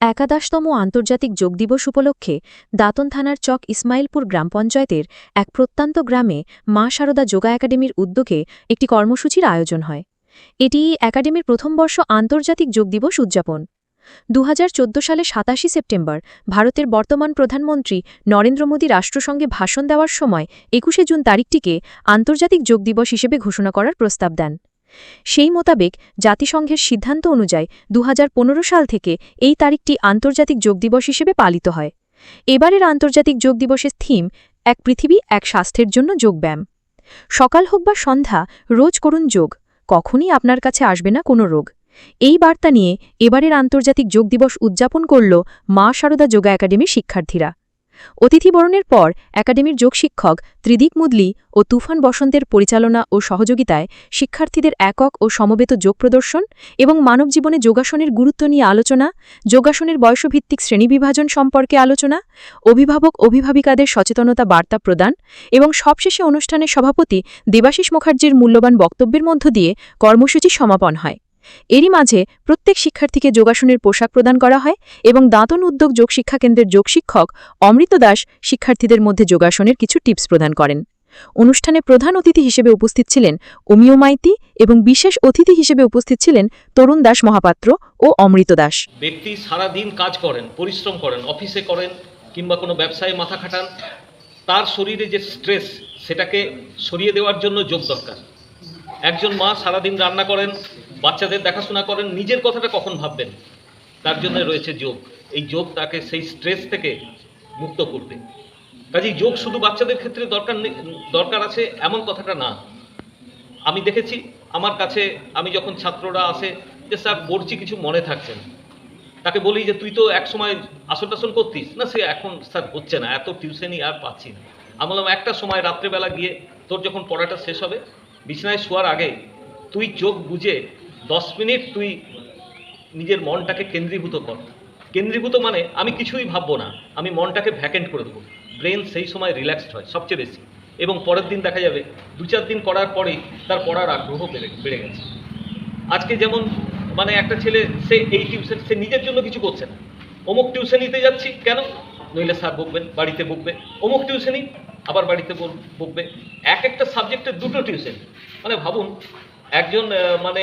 একাদশতম আন্তর্জাতিক যোগ দিবস উপলক্ষে দাতন থানার চক ইসমাইলপুর গ্রাম পঞ্চায়েতের এক প্রত্যন্ত গ্রামে মা সারদা যোগা একাডেমির উদ্যোগে একটি কর্মসূচির আয়োজন হয়। এটি একাডেমির প্রথম বর্ষ আন্তর্জাতিক যোগ দিবস উদযাপন। দু হাজার চোদ্দ সালে সাতাশি সেপ্টেম্বর ভারতের বর্তমান প্রধানমন্ত্রী নরেন্দ্র মোদী রাষ্ট্রসংঘে ভাষণ দেওয়ার সময় একুশে জুন তারিখটিকে আন্তর্জাতিক যোগ দিবস হিসেবে ঘোষণা করার প্রস্তাব দেন। সেই মোতাবেক জাতিসংঘের সিদ্ধান্ত অনুযায়ী দু হাজার পনেরো সাল থেকে এই তারিখটি আন্তর্জাতিক যোগ দিবস হিসেবে পালিত হয়। এবারের আন্তর্জাতিক যোগ দিবসের থিম, এক পৃথিবী, এক স্বাস্থ্যের জন্য যোগব্যায়াম। সকাল হোক বা সন্ধ্যা, রোজ করুন যোগ, কখনই আপনার কাছে আসবে না কোনো রোগ। এই বার্তা নিয়ে এবারের আন্তর্জাতিক যোগ দিবস উদযাপন করল মা সারদা যোগা একাডেমির শিক্ষার্থীরা। অতিথি বরণের পর একাডেমির যোগ শিক্ষক ত্রিদিক মুদলি ও তুফান বসন্তের পরিচালনা ও সহযোগিতায় শিক্ষার্থীদের একক ও সমবেত যোগ প্রদর্শন এবং মানব জীবনে যোগাসনের গুরুত্ব নিয়ে আলোচনা, যোগাসনের বয়সভিত্তিক শ্রেণীবিভাজন সম্পর্কে আলোচনা, অভিভাবক অভিভাবিকাদের সচেতনতা বার্তা প্রদান এবং সবশেষে অনুষ্ঠানের সভাপতি দেবাশিস মুখার্জির মূল্যবান বক্তব্যের মধ্য দিয়ে কর্মসূচি সমাপন হয়। এরই মাঝে প্রত্যেক শিক্ষার্থীকে যোগাসনের পোশাক প্রদান করা হয় এবং দাঁতন উদ্যোগ যোগ শিক্ষা কেন্দ্রের যোগ শিক্ষক অমৃত দাস শিক্ষার্থীদের মধ্যে যোগাসনের কিছু টিপস প্রদান করেন। অনুষ্ঠানে প্রধান অতিথি হিসেবে উপস্থিত ছিলেন অমিয় মাইতি এবং বিশেষ অতিথি হিসেবে উপস্থিত ছিলেন তরুণ দাস মহাপাত্র ও অমৃত দাস। ব্যক্তি সারাদিন কাজ করেন, পরিশ্রম করেন, অফিসে করেন কিংবা কোনো ব্যবসায় মাথা খাটান, তার শরীরে যে স্ট্রেস সেটাকে সরিয়ে দেওয়ার জন্য যোগ দরকার। একজন মা সারাদিন রান্না করেন, বাচ্চাদের দেখাশোনা করেন, নিজের কথাটা কখন ভাববেন? তার জন্য রয়েছে যোগ। এই যোগ তাকে সেই স্ট্রেস থেকে মুক্ত করবে। কাজেই যোগ শুধু বাচ্চাদের ক্ষেত্রে দরকার দরকার আছে এমন কথাটা না। আমি দেখেছি, আমার কাছে আমি যখন ছাত্ররা আসে যে, স্যার পড়ছি কিছু মনে থাকছে না। তাকে বলি যে, তুই তো এক সময় আসন টাসন করতিস। না, সে এখন, স্যার, হচ্ছে না। এত টিউশনই আর পাচ্ছি না। আমি বললাম, একটা সময় রাত্রেবেলা গিয়ে তোর যখন পড়াটা শেষ হবে বিছানায় শোয়ার আগে তুই চোখ বুঝে দশ মিনিট তুই নিজের মনটাকে কেন্দ্রীভূত কর। কেন্দ্রীভূত মানে আমি কিছুই ভাববো না, আমি মনটাকে ভ্যাকেন্ট করে দেবো। ব্রেন সেই সময় রিল্যাক্সড হয়, সবচেয়ে বেশি। এবং পরের দিন দেখা যাবে, দু চার দিন করার পরেই তার পড়ার আগ্রহ বেড়ে বেড়ে গেছে। আজকে যেমন মানে একটা ছেলে, সে এই টিউশন সে নিজের জন্য কিছু করছে না। অমুক টিউশন নিতে যাচ্ছি, কেন? নইলে স্যার বকবেন, বাড়িতে বকবে। অমুক টিউশনই আবার বাড়িতে বকবে। এক একটা সাবজেক্টের দুটো টিউশন। মানে ভাবুন, একজন মানে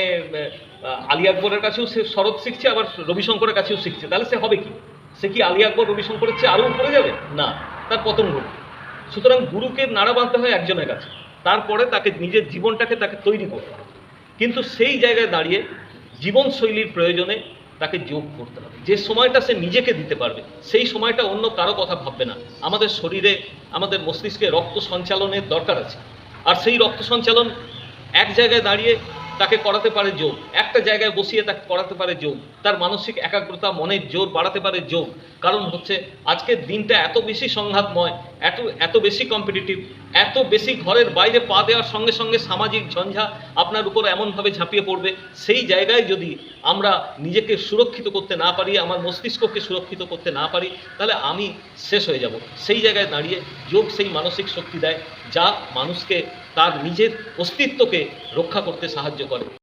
আলী আকবরের কাছেও সে শরৎ শিখছে, আবার রবিশঙ্করের কাছেও শিখছে। তাহলে সে হবে কি? সে কি আলী আকবর, রবিশঙ্করের চেয়ে আরও উপরে যাবে? না, তার পতন ঘটবে। সুতরাং গুরুকে নাড়া বাঁধতে হয় একজনের কাছে। তারপরে তাকে নিজের জীবনটাকে তাকে তৈরি করতে কিন্তু সেই জায়গায় দাঁড়িয়ে জীবনশৈলীর প্রয়োজনে তাকে যোগ করতে হবে। যে সময়টা সে নিজেকে দিতে পারবে, সেই সময়টা অন্য কারও কথা ভাববে না। আমাদের শরীরে, আমাদের মস্তিষ্কে রক্ত সঞ্চালনের দরকার আছে। আর সেই রক্ত সঞ্চালন এক জায়গায় দাঁড়িয়ে তাকে করাতে পারে যোগ, একটা জায়গায় বসিয়ে তাকে করাতে পারে যোগ। তার মানসিক একাগ্রতা, মনের জোর বাড়াতে পারে যোগ। কারণ হচ্ছে, আজকের দিনটা এত বেশি সংঘাতময় এত এত বেশি কম্পিটিটিভ এত বেশি ঘরের বাইরে পা দেওয়ার সঙ্গে সঙ্গে সামাজিক ঝঞ্ঝা আপনার উপর এমনভাবে ঝাঁপিয়ে পড়বে, সেই জায়গায় যদি আমরা নিজেকে সুরক্ষিত করতে না পারি, আমার মস্তিষ্ককে সুরক্ষিত করতে না পারি, তাহলে আমি শেষ হয়ে যাব। সেই জায়গায় দাঁড়িয়ে যোগ সেই মানসিক শক্তি দেয়, যা মানুষকে তার নিজের অস্তিত্বকে রক্ষা করতে সাহায্য করে।